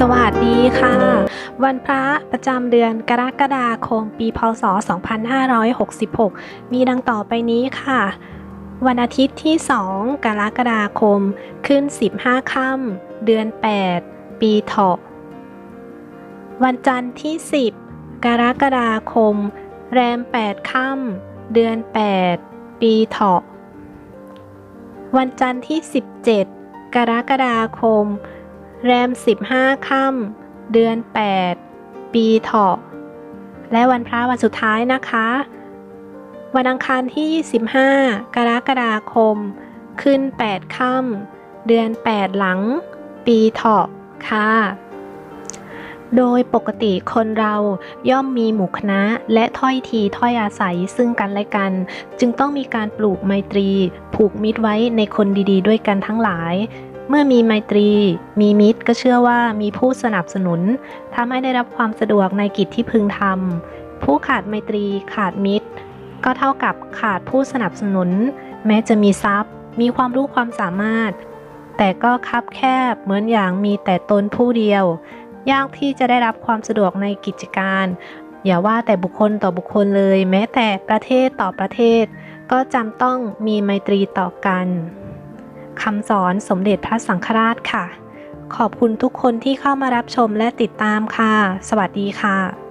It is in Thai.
สวัสดีค่ะ วันพระประจำเดือนกรกฎาคมปีพศ 2566 มีดังต่อไปนี้ค่ะ วันอาทิตย์ที่ 2 กรกฎาคมขึ้น 15 ค่ำเดือน 8 ปีเถาะวันจันทร์ที่ 10 กรกฎาคม แรม 8 ค่ำเดือน 8 ปีเถาะวันจันทร์ที่ 17 กรกฎาคม แรม 15 ค่ำเดือน 8 ปีเถาะ และวันพระวันสุดท้ายนะคะ วันอังคารที่ 25 กรกฎาคม ขึ้น 8 ค่ำเดือน 8 หลัง ปีเถาะค่ะ โดยปกติคนเราย่อมมีหมู่คณะและถ้อยทีถ้อยอาศัยซึ่งกันและกัน จึงต้องมีการปลูกไมตรี ผูกมิตรไว้ในคนดีๆ ด้วยกันทั้งหลาย เมื่อมีไมตรี มีมิตรก็เชื่อว่ามีผู้สนับสนุนทำให้ได้รับความสะดวกในกิจที่พึงทำผู้ขาดไมตรีขาดมิตร ก็เท่ากับขาดผู้สนับสนุน แม้จะมีทรัพย์ มีความรู้ความสามารถ แต่ก็คับแคบเหมือนอย่างมีแต่ตนผู้เดียวยากที่จะได้รับความสะดวกในกิจการ อย่าว่าแต่บุคคลต่อบุคคลเลย แม้แต่ประเทศต่อประเทศ ก็จำต้องมีไมตรีต่อกัน คำสอนสมเด็จพระสังฆราชค่ะ ขอบคุณทุกคนที่เข้ามารับชมและติดตามค่ะ สวัสดีค่ะ